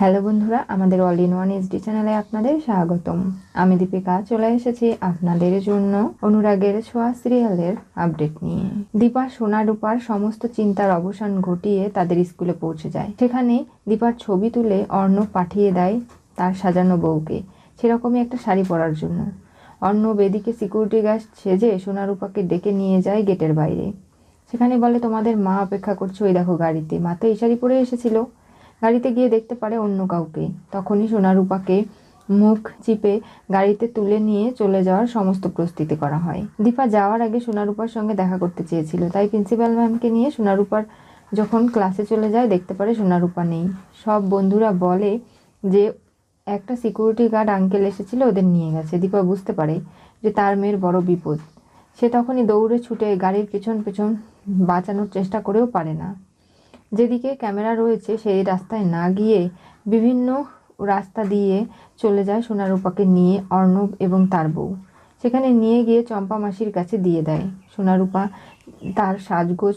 Hello বন্ধুরা, আমাদের all in one SD চ্যানেলে আপনাদের স্বাগতম। আমি দীপিকা, চলে এসেছি আপনাদের জন্য অনুরাগের ছোঁয়া সিরিয়ালের আপডেট নিয়ে। দীপা সোনা রূপার সমস্ত চিন্তার অবসান ঘটিয়ে তাদের স্কুলে পৌঁছে যায়। সেখানে দীপার ছবি তুলে অর্ণব পাঠিয়ে দেয় তার সাজানো বউকে। সেরকমই একটা শাড়ি পরার জন্য। অর্ণব এদিকে সিকিউরিটি গার্ড সেজে সোনারূপাকে ডেকে নিয়ে যায় গেটের বাইরে। সেখানে বলে, তোমাদের মা অপেক্ষা করছে ওই দেখো গাড়িতে। মা তো এই শাড়ি পরে এসেছিল। গাড়িতে গিয়ে দেখতে পারে অন্য কাউকে। তখনই সোনারূপাকে মুখ চিপে গাড়িতে তুলে নিয়ে চলে যাওয়ার সমস্ত প্রস্তুতি করা হয়। দীপা যাওয়ার আগে সোনারূপার সঙ্গে দেখা করতে চেয়েছিল, তাই প্রিন্সিপাল ম্যামকে নিয়ে সোনারূপার যখন ক্লাসে চলে যায়, দেখতে পারে সোনারূপা নেই। সব বন্ধুরা বলে যে, একটা সিকিউরিটি গার্ড আঙ্কেল এসেছিল, ওদের নিয়ে গেছে। দীপা বুঝতে পারে যে তার মেয়ের বড় বিপদ। সে তখনই দৌড়ে ছুটে গাড়ির পেছন পেছন বাঁচানোর চেষ্টা করেও পারে না। যেদিকে ক্যামেরা রয়েছে, সেই রাস্তায় না গিয়ে বিভিন্ন রাস্তা দিয়ে চলে যায় সোনারূপাকে নিয়ে অর্ণব এবং তার বউ। সেখানে নিয়ে গিয়ে চম্পা মাসির কাছে দিয়ে দেয়। সোনারূপা তার সাজগোজ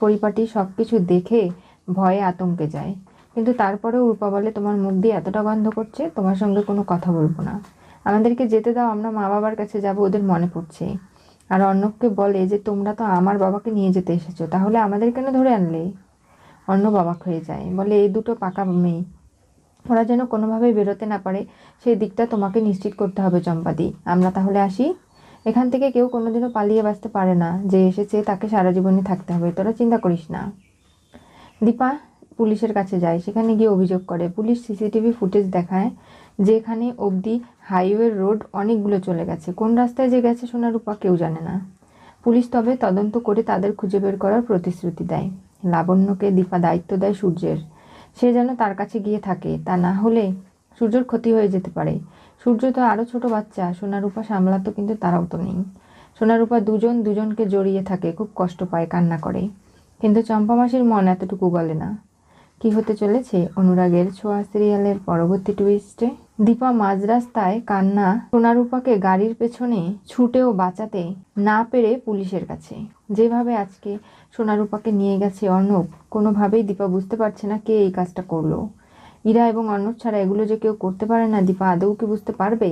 পরিপাটি সব কিছু দেখে ভয়ে আতঙ্কে যায়। কিন্তু তারপরেও রূপা বলে, তোমার মুখ দিয়ে এতটা গন্ধ করছে, তোমার সঙ্গে কোনো কথা বলব না। আমাদেরকে যেতে দাও, আমরা মা বাবার কাছে যাব, ওদের মনে পড়ছে। আর অর্ণবকে বলে যে, তোমরা তো আমার বাবাকে নিয়ে যেতে এসেছ, তাহলে আমাদের কেন ধরে আনলে? অর্ণব অবাক হয়ে যায়, বলে, এই দুটো পাকা মেয়ে, ওরা যেন কোনোভাবেই বেরোতে না পারে, সেই দিকটা তোমাকে নিশ্চিত করতে হবে, চম্পাদি। আমরা তাহলে আসি? এখান থেকে কেউ কোনোদিনও পালিয়ে বাঁচতে পারে না, যে এসেছে তাকে সারা জীবনে থাকতে হবে, তোরা চিন্তা করিস না। দীপা পুলিশের কাছে যায়, সেখানে গিয়ে অভিযোগ করে। পুলিশ সিসিটিভি ফুটেজ দেখায় যেখানে অবধি হাইওয়ে রোড অনেকগুলো চলে গেছে। কোন রাস্তায় যে গেছে সোনারূপা কেউ জানে না। পুলিশ তবে তদন্ত করে তাদের খুঁজে বের করার প্রতিশ্রুতি দেয়। লাবণ্যকে দীপা দায়িত্ব দেয় সূর্যের। সে যেন তার কাছে গিয়ে থাকে। তা না হলে সূর্যর ক্ষতি হয়ে যেতে পারে। সূর্য তো আরও ছোট বাচ্চা, সোনারূপা সামলাতো কিন্তু তারাও তো নেই। সোনারূপা দুজন দুজনকে জড়িয়ে থাকে, খুব কষ্ট পায়, কান্না করে। কিন্তু চম্পা মাসির মন এতটুকু বলে না। কি হতে চলেছে? অনুরাগের ছোঁয়া সিরিয়ালের পরবর্তী টুইস্টে দীপা মাঝ রাস্তায় কান্না সোনারূপাকে গাড়ির পেছনে ছুটেও বাঁচাতে না পেরে পুলিশের কাছে। যেভাবে আজকে সোনারূপাকে নিয়ে গেছে অর্ণব, কোনোভাবেই দীপা বুঝতে পারছে না কে এই কাজটা করল। ইরা এবং অর্ণব ছাড়া এগুলো যে কেউ করতে পারে না, দীপা আদৌ কি বুঝতে পারবে?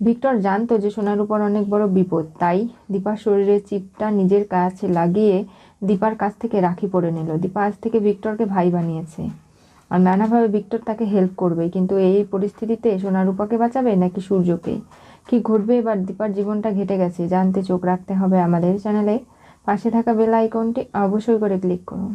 ভিক্টর জানতো যে সোনারূপার অনেক বড় বিপদ। তাই দীপার শরীরে চিপটা নিজের কাছে লাগিয়ে দীপার কাছ থেকে রাখি পরে নিল। দীপা আজ থেকে ভিক্টরকে ভাই বানিয়েছে। আর নানাভাবে ভিক্টর তাকে হেল্প করবে। কিন্তু এই পরিস্থিতিতে সোনার সোনারূপাকে বাঁচাবে নাকি সূর্যকে? কি ঘটবে? এবার দীপার জীবনটা ঘেটে গেছে। জানতে চোখ রাখতে হবে আমাদের চ্যানেলে। পাশে থাকা বেল আইকনটি অবশ্যই করে ক্লিক করুন।